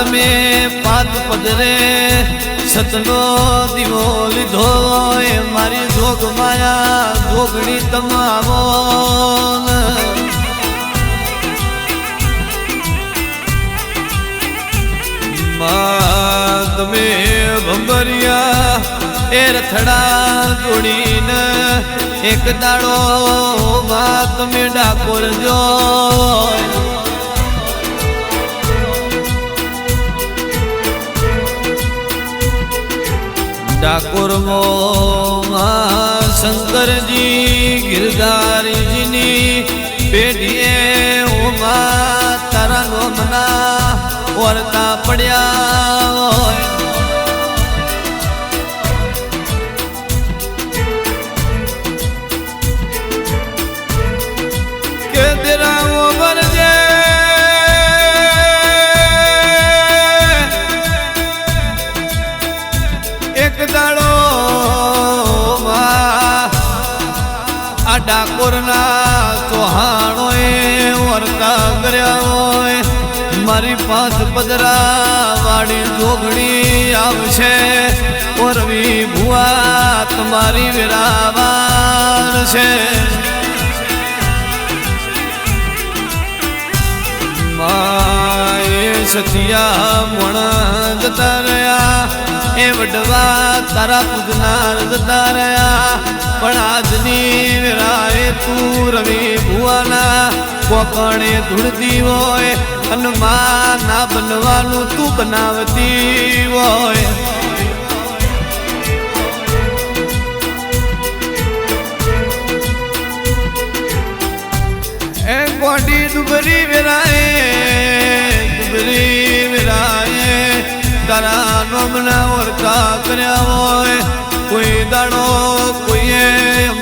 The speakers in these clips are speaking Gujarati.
તમે પાત પદરે સતનો દીવો લીધો એ મારી જોગ માયા જોગણી તમાવો માં તમે ભંભરિયા, એ રથડા જોડીને એક દાડો માં તમે ડાકોર જો ડાકોરમાં શંકરજી ગિરધારીજીની પેઢીએ ઓમાં તારા નોમના ઓરતા પડ્યા. ડાકોરના ચૌહાણો એ વર્તા કર્યા હોય. મારી પાંચ પદરા વાળી જોગણી આવશે. ઓરવી ભુવા તમારી વેરાવાર છે. માએ સતિયા મણ જતા રહ્યા એ વડવા તારા પૂજનાર જતા રહ્યા. પણ આજની વેરાએ તું રવિ ભુવાના કોકણે ધૂળતી હોય હનુમાન ના બનવાનું તું બનાવતી હોય. એ ગોડી ડુબરી વેરાએ ડુબરી વેરાએ, તારા નોમના ઓરતા કર્યા હોય. કોઈ દાડો કોઈએ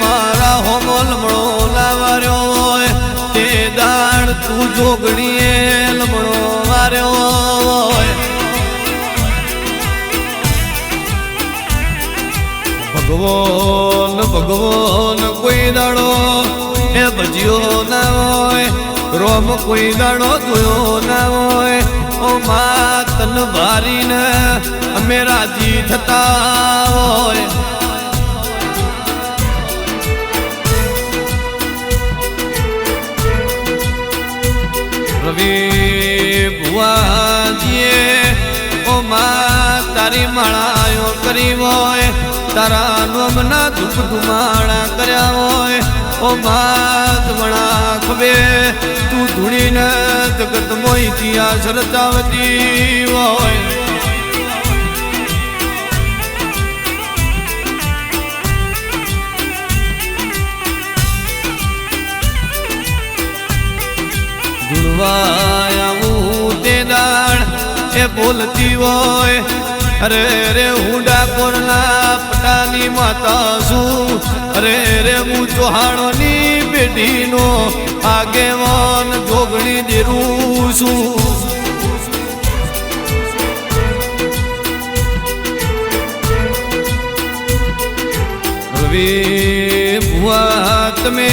મારા હોમો મળો લાવાર્યો હોય તે દાડ તું જોગણીએ લમણો માર્યો હોય. ભગવાન ભગવાન, કોઈ દાડો એ ભજ્યો ના હોય, રોમ કોઈ દાડો જોયો ના હોય. ઓ મા તન ભારીને અમે રાજી થતા હોય. રવિ ભુવાજીએ, ઓ મા, તારી માળાયો કરી હોય, તારા નોમના ધૂપ ધુમાણા કર્યા હોય ઓ મા વણા ખબે તું ધૂણીને જગત મોઈ આ સરતાવતી હોય. ધૂળવાયા તે દાણ એ બોલતી હોય. અરે રે હું ડાકોરના પટાની માતા છું અરે રે હું ચૌહાણોની પેઢીનો આગેવાન જોગણી દેરું છું. હવે ભુવા તમે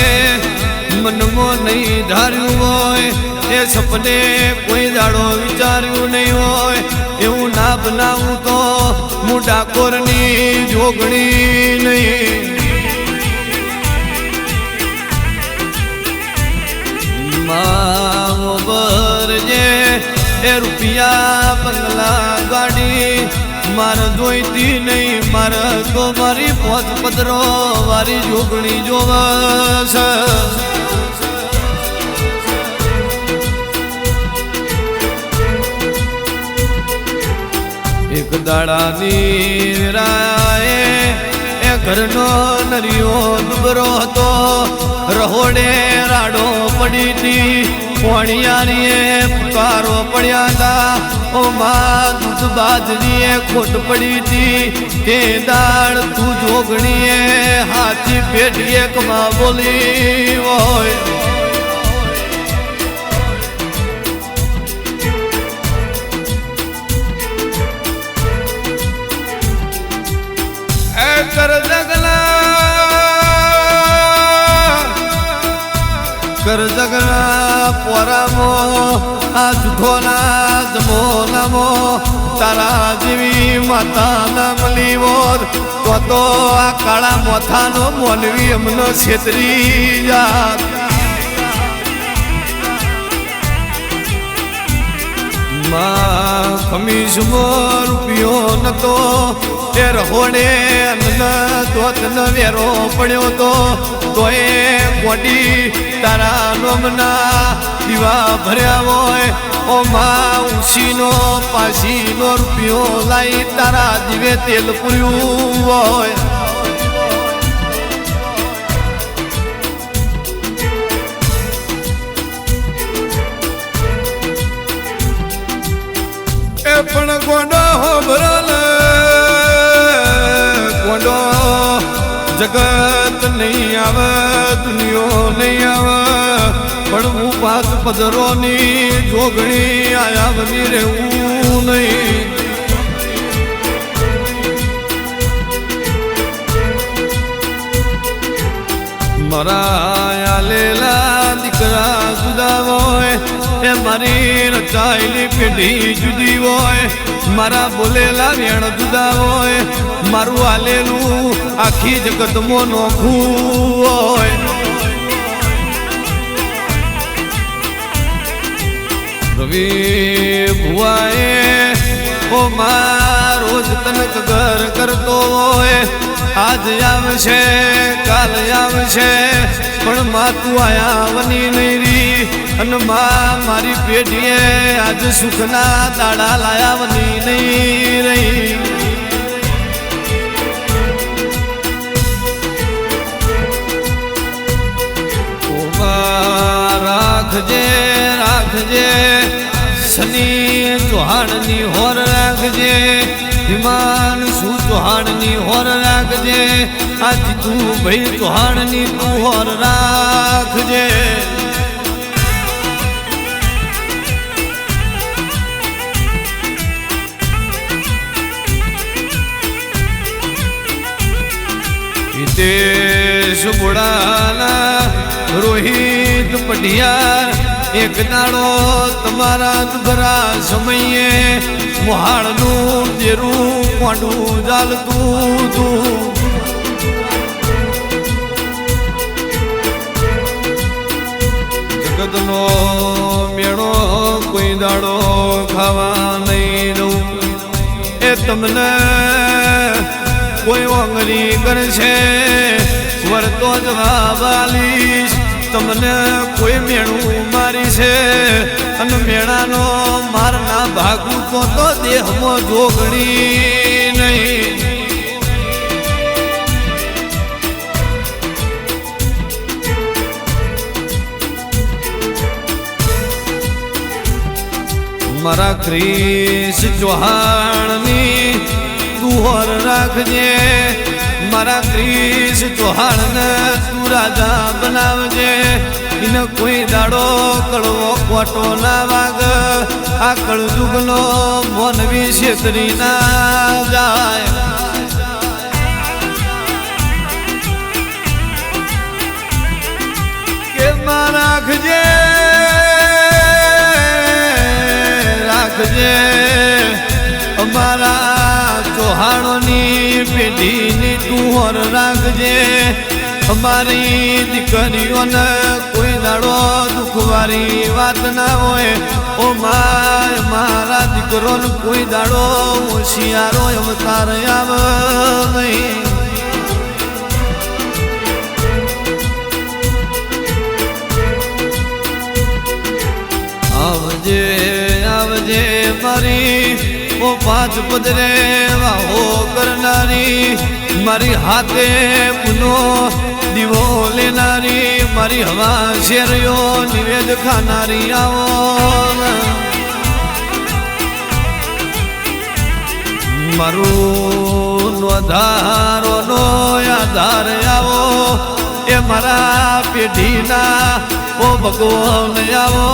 મનમાં નહીં ધાર્યું હોય, એ સપને કોઈ દાડો વિચાર્યું નહીં હોય. બનાવું તો હું ડાકોરની જોગણી નહીં. માવો ભરજે એ રૂપિયા બંગલા ગાડી, માર જોઈતી નહીં. મારે તો મારી પોત પદરો વારી જોગણી જોવા એક દાડાની રાએ એ ઘરનો નરિયો દુબરો હતો. રહોડે રાડો પડી હતી, પોણિયારીએ પુકારો પડ્યા હતા. ઓ માં, દૂધ બાજરીએ ખોટ પડી હતી. તે દાળ, તું જોગણીએ હાથી પેઢીએ કમા બોલી હોય. કર જગના કર જગના પોરામો આ જૂઠોના જમો નામો તારા જેવી માતા ના મળી હોત તો તો આ કાળા મોથાનો મોનવી અમનો છેતરી જાતમાં મોર રૂપિયો નતો તે રહોડે અન્ન દોત ન વેરો પડ્યો તો તોય કોડી તારા નોમના દીવા ભર્યા હોય. ઓ માં ઉશીનો પાસીનો રૂપિયો લાઈ તારા દીવે તેલ પૂર્યું હોય. પણ ગોડા હોભરલ નહીં આવે, દુનિયો નહીં આવે. પણ હું પાક પધરોની જોગણી આયા બની રહેવું નહીં. મારા લેલા દીકરા એ મારી રચાયેલી પેઢી જુદી હોય, મારા બોલેલા વેણ જુદા હોય, મારું આલેલું આખી જગતમાં નોખું હોય. રવિ ભુવાએ, ઓ મારો જ તનક કરતો હોય. આજ આવશે, કાલ આવશે. પણ માં તું આયા વની નહીં રી અને માં મારી પેઢીએ આજ સુખના દાડા લાયા વની નહીં રહી. રાખજે રાખજે. શનિ ચૌહાણની હોર રાખજે. વિમાન શું ચૌહાણની હોર રાખજે આજ તું ભાઈ ચૌહાણની તું હોર રાખજે. હિતેશ બુડાના રોહિત પઢિયાર, એક દાડો તમારા દુભરા સમયે મોહાળનું દેરું મોઢું ચાલતું તું જગતનો મેળો કોઈ દાડો ખાવા નહીં દઉં. એ તમને કોઈ વાંગણી કરશે. વરતો જવાબ આલીશ તમને કોઈ મેણું મારી છે? અને મેણાનો મારના ભાગું તો તો દેહમાં જોગણી નહીં. મારા ક્રિશ ચૌહાણની તુહર રાખજે. મારા ક્રિશ ચૌહાણને તું રાજા બનાવજે. એને કોઈ દાડો કડવો કોટો ના વાગ. આ કળજુગનો મોનવી છેતરી ના જાય. પેઢીની રાખજે અમારી દીકરીઓને કોઈ દાડો દુખવારી વાત ના હોય. ઓ માય, મારા દીકરોને કોઈ દાડો હોશિયારો અવતાર આવે નહીં. આવજે આવજે મારી ઓ પાંચ પદરે વાહો કરનારી, મારી હાથે પુનો દીવો લેનારી, મારી હવા શેરીઓ નિવેદ ખાનારી આવો. મારું આધારો નો આધાર આવો. મારા પેઢીના, ઓ ભગવાન આવો,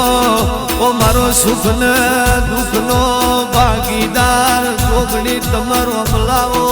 ઓ મારો સુખ ને દુઃખ નો ભાગીદાર, જોગણી તમારો અમલાવો.